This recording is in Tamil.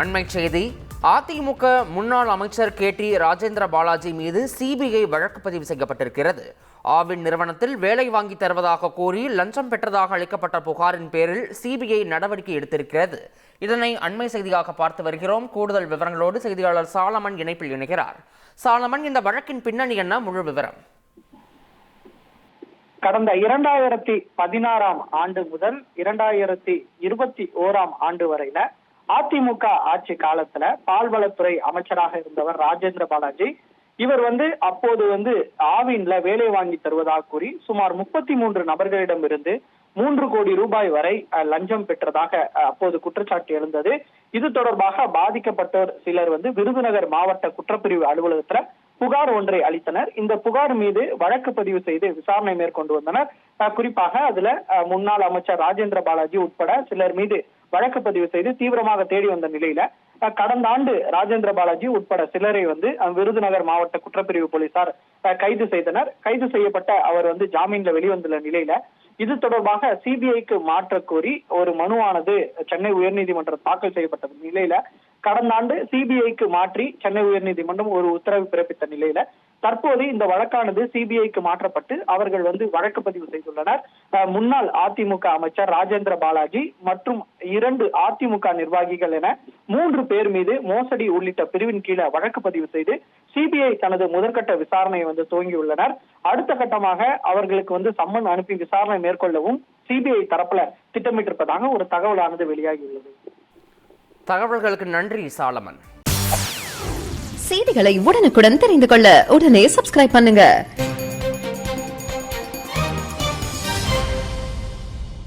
அண்மை செய்தி அதிமுக முன்னாள் அமைச்சர் கே. டி. ராஜேந்திர பாலாஜி மீது சிபிஐ வழக்கு பதிவு செய்யப்பட்டிருக்கிறது. ஆவின் நிறுவனத்தில் வேலை வாங்கி தருவதாக கூறி லஞ்சம் பெற்றதாக அளிக்கப்பட்ட புகாரின் பேரில் சிபிஐ நடவடிக்கை எடுத்திருக்கிறது. இதனை அண்மை செய்தியாக பார்த்து வருகிறோம். கூடுதல் விவரங்களோடு செய்தியாளர் சாலமன் இணைப்பில் இணைகிறார். சாலமன் இந்த வழக்கின் பின்னணி என்ன? முழு விவரம். கடந்த இரண்டாயிரத்தி பதினாறாம் ஆண்டு முதல் இரண்டாயிரத்தி இருபத்தி ஓராம் ஆண்டு வரையில அதிமுக ஆட்சி காலத்துல பால்வளத்துறை அமைச்சராக இருந்தவர் ராஜேந்திர பாலாஜி. இவர் வந்து அப்போது வந்து ஆவின்ல வேலை வாங்கி தருவதாக கூறி சுமார் முப்பத்தி மூன்று நபர்களிடம் இருந்து மூன்று கோடி ரூபாய் வரை லஞ்சம் பெற்றதாக அப்போது குற்றச்சாட்டு எழுந்தது. இது தொடர்பாக பாதிக்கப்பட்டோர் சிலர் வந்து விருதுநகர் மாவட்ட குற்றப்பிரிவு அலுவலகத்துல புகார் ஒன்றை அளித்தனர். இந்த புகார் மீது வழக்கு பதிவு செய்து விசாரணை மேற்கொண்டு வந்தனர். குறிப்பாக அதுல முன்னாள் அமைச்சர் ராஜேந்திர பாலாஜி உட்பட சிலர் மீது வழக்கு பதிவு செய்து தீவிரமாக தேடி வந்த நிலையில கடந்த ஆண்டு ராஜேந்திர பாலாஜி உட்பட சிலரை வந்து விருதுநகர் மாவட்ட குற்றப்பிரிவு போலீசார் கைது செய்தனர். கைது செய்யப்பட்ட அவர் வந்து ஜாமீன்ல வெளிவந்துள்ள நிலையில இது தொடர்பாக சிபிஐக்கு மாற்ற கோரி ஒரு மனுவானது சென்னை உயர்நீதிமன்றம் தாக்கல் செய்யப்பட்ட நிலையில கடந்த ஆண்டு சிபிஐக்கு மாற்றி சென்னை உயர்நீதிமன்றம் ஒரு உத்தரவு பிறப்பித்த நிலையில தற்போது இந்த வழக்கானது சிபிஐக்கு மாற்றப்பட்டு அவர்கள் வந்து வழக்கு பதிவு செய்துள்ளனர். முன்னாள் அதிமுக அமைச்சர் ராஜேந்திர பாலாஜி மற்றும் இரண்டு அதிமுக நிர்வாகிகள் என மூன்று பேர் மீது மோசடி உள்ளிட்ட பிரிவின் கீழே வழக்கு பதிவு செய்து சிபிஐ தனது முதற்கட்ட விசாரணையை வந்து துவங்கியுள்ளனர். அடுத்த கட்டமாக அவர்களுக்கு வந்து சம்மன் அனுப்பி விசாரணை மேற்கொள்ளவும் சிபிஐ தரப்புல திட்டமிட்டிருப்பதாக ஒரு தகவலானது வெளியாகியுள்ளது. தகவல்களுக்கு நன்றி சாலமன். செய்திகளை உடனுக்குடன் தெரிந்து கொள்ள உடனே சப்ஸ்கிரைப் பண்ணுங்க.